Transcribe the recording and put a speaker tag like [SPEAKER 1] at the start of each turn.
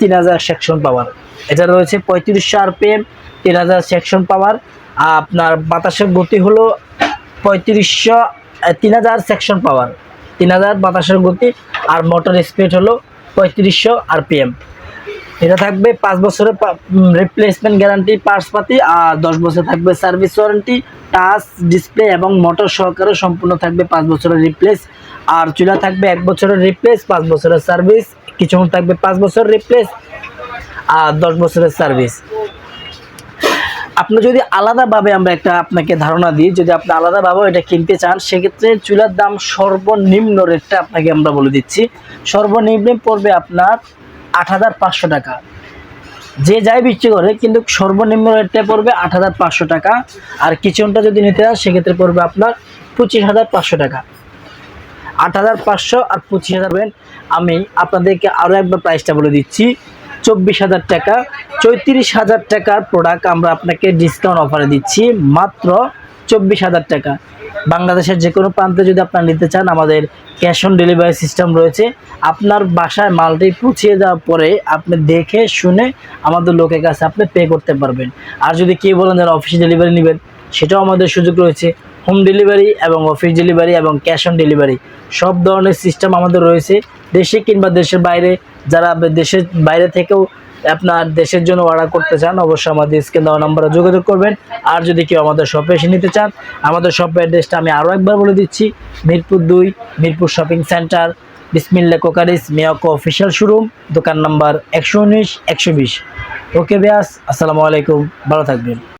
[SPEAKER 1] তিন হাজার সেকশন পাওয়ার। এটা রয়েছে পঁয়ত্রিশশো আরপিএম, তিন হাজার সেকশন পাওয়ার। আপনার বাতাসের গতি হলো পঁয়ত্রিশশো তিন হাজার সেকশন পাওয়ার। তিন হাজার বাতাসের গতি আর মোটর স্পিড হলো পঁয়ত্রিশশো আরপিএম। এটা থাকবে পাঁচ বছরের রিপ্লেসমেন্ট গ্যারান্টি পার্টস পাতি, আর দশ বছর থাকবে সার্ভিস ওয়ারেন্টি টাচ ডিসপ্লে এবং মোটর সহকারে সম্পূর্ণ থাকবে পাঁচ বছরের রিপ্লেস আর চুলা থাকবে এক বছরের রিপ্লেস পাঁচ বছরের সার্ভিস কিছুক্ষণ থাকবে, পাঁচ বছর রিপ্লেস আর দশ বছরের সার্ভিস আপনি যদি আলাদাভাবে আমরা একটা আপনাকে ধারণা দিই, যদি আপনি আলাদাভাবে এটা কিনতে চান, সেক্ষেত্রে চুলার দাম সর্বনিম্ন রেটটা আপনাকে আমরা বলে দিচ্ছি। সর্বনিম্ন পড়বে আপনার আট হাজার পাঁচশো টাকা। যে যাই বিক্রি করে, কিন্তু সর্বনিম্ন রেটটা পড়বে আট হাজার পাঁচশো টাকা। আর কিচেনটা যদি নিতে চান, সেক্ষেত্রে পড়বে আপনার পঁচিশ হাজার পাঁচশো টাকা। আট হাজার পাঁচশো আর পঁচিশ হাজার পেন আমি আপনাদেরকে আরও একবার প্রাইসটা বলে দিচ্ছি। চব্বিশ হাজার টাকা, চৌত্রিশ হাজার টাকার প্রোডাক্ট আমরা আপনাকে ডিসকাউন্ট অফারে দিচ্ছি। মাত্র চব্বিশ হাজার টাকা। বাংলাদেশের যে কোনো প্রান্তে যদি আপনারা নিতে চান, আমাদের ক্যাশ অন ডেলিভারি সিস্টেম রয়েছে। আপনার বাসায় মালটি পৌঁছিয়ে দেওয়ার পরে আপনি দেখে শুনে আমাদের লোকের কাছে আপনি পে করতে পারবেন। আর যদি কে বলেন যারা অফিসে ডেলিভারি নেবেন, সেটাও আমাদের সুযোগ রয়েছে। হোম ডেলিভারি এবং অফিস ডেলিভারি এবং ক্যাশ অন ডেলিভারি। সব ধরনের সিস্টেম আমাদের রয়েছে। দেশে কিংবা দেশের বাইরে, যারা দেশের বাইরে থেকেও আপনার দেশের জন্য অর্ডার করতে চান, অবশ্যই আমাদের স্ক্রিন দেওয়া নাম্বারে যোগাযোগ করবেন। আর যদি কেউ আমাদের শপে এসে নিতে চান, আমাদের শপের অ্যাড্রেসটা আমি আরও একবার বলে দিচ্ছি। মিরপুর দুই, মিরপুর শপিং সেন্টার বিসমিল্লা কোকারিস, মিয়াকো অফিসিয়াল শোরুম দোকান নাম্বার একশো উনিশ, একশো বিশ। ওকে ব্যাস আসসালামু আলাইকুম। ভালো থাকবেন।